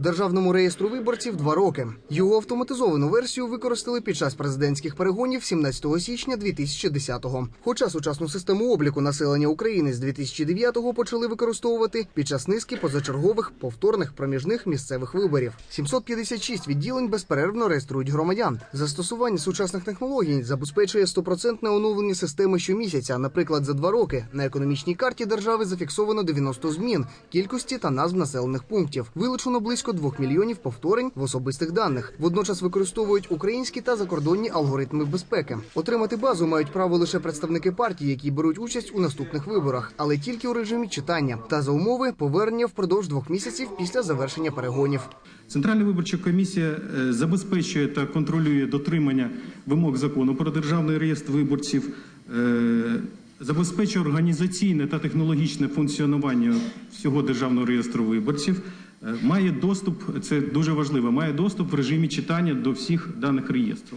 Державному реєстру виборців два роки. Його автоматизовану версію використали під час президентських перегонів 17 січня 2010-го. Хоча сучасну систему обліку населення України з 2009-го почали використовувати під час низки позачергових повторних проміжних місцевих виборів. 756 відділень безперервно реєструють громадян. Застосування сучасних технологій забезпечує стопроцентне оновлення системи щомісяця. Наприклад, за два роки на економічній карті держави зафіксовано 90 змін кількості та назв населених пунктів. Вилучено близько 2 мільйонів повторень в особистих даних. Водночас використовують українські та закордонні алгоритми безпеки. Отримати базу мають право лише представники партії, які беруть участь у наступних виборах, але тільки у режимі читання та за умови повернення впродовж двох місяців після завершення перегонів. Центральна виборча комісія е, забезпечує та контролює дотримання вимог закону про державний реєстр виборців, е, забезпечує організаційне та технологічне функціонування всього державного реєстру виборців. Е, Має доступ, це дуже важливо, має доступ в режимі читання до всіх даних реєстру.